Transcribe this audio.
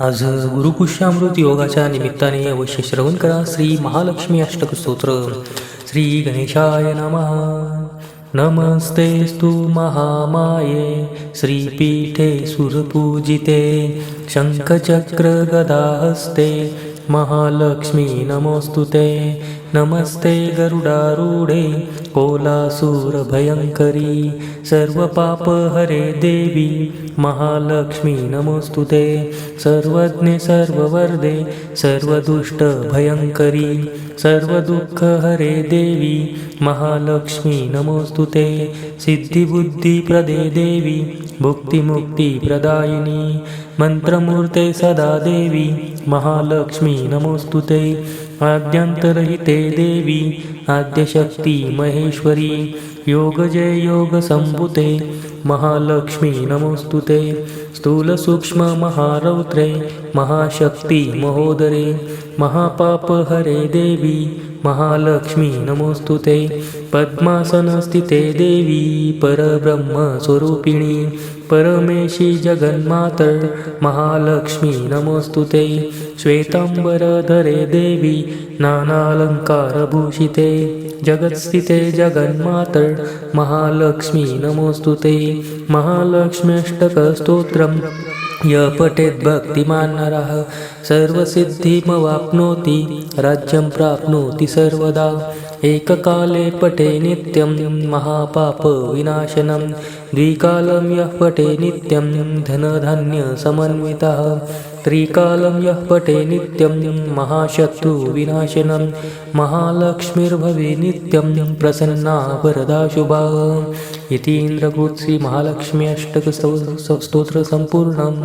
आज गुरुपुष्यामृत योगाच्या निमित्ताने अवश्य श्रवण करा श्री महालक्ष्मी अष्टक स्तोत्र श्री गणेशाय नमः. नमस्तेस्तु महामाये. श्रीपीठे सुरपूजिते. शङ्खचक्र गदाहस्ते महालक्ष्मी नमोऽस्तु ते. नमस्ते गरुडारूढे कोलासूरभयङ्करी सर्वपापहरे देवी महालक्ष्मी नमोऽस्तु ते सर्वज्ञे सर्ववर्धे सर्वदुष्टभयङ्करी सर्वदुःखहरे देवी महालक्ष्मी नमोऽस्तु ते सिद्धिबुद्धिप्रदे देवी भुक्तिमुक्तिप्रदायिनी मन्त्रमूर्ते सदा देवी महालक्ष्मी नमोऽस्तु ते आद्यन्तरहिते देवी आद्यशक्ती महेश्वरी योगजय योगसम्भुते महालक्ष्मी नमोस्तुते ते स्थूलसूक्ष्ममहारौद्रे महाशक्ति महोदरे महापापहरे देवी महालक्ष्मी नमोस्तुते पद्मासनस्थिते देवी परब्रह्मस्वरूपिणी परमेशी जगन्मात महालक्ष्मी नमोऽस्तु ते। श्वेताम्बरधरे देवी नानालङ्कारभूषिते जगत्स्थिते जगन्मात महालक्ष्मी नमोऽस्तु ते। महालक्ष्म्यष्टकस्तोत्रं य पठेद्भक्तिमान् नरः। सर्वसिद्धिमवाप्नोति राज्यं प्राप्नोति सर्वदा। एककाले पठे नित्यं महापापविनाशनं द्विकालं यः पठे नित्यं धनधान्यसमन्वितः त्रिकालं यः पठे नित्यं महाशत्रुविनाशनं महालक्ष्मीर्भवे नित्यं प्रसन्ना वरदा शुभा इति इन्द्रभूत श्रीमहालक्ष्मी अष्टकस्तोत्रसम्पूर्णम्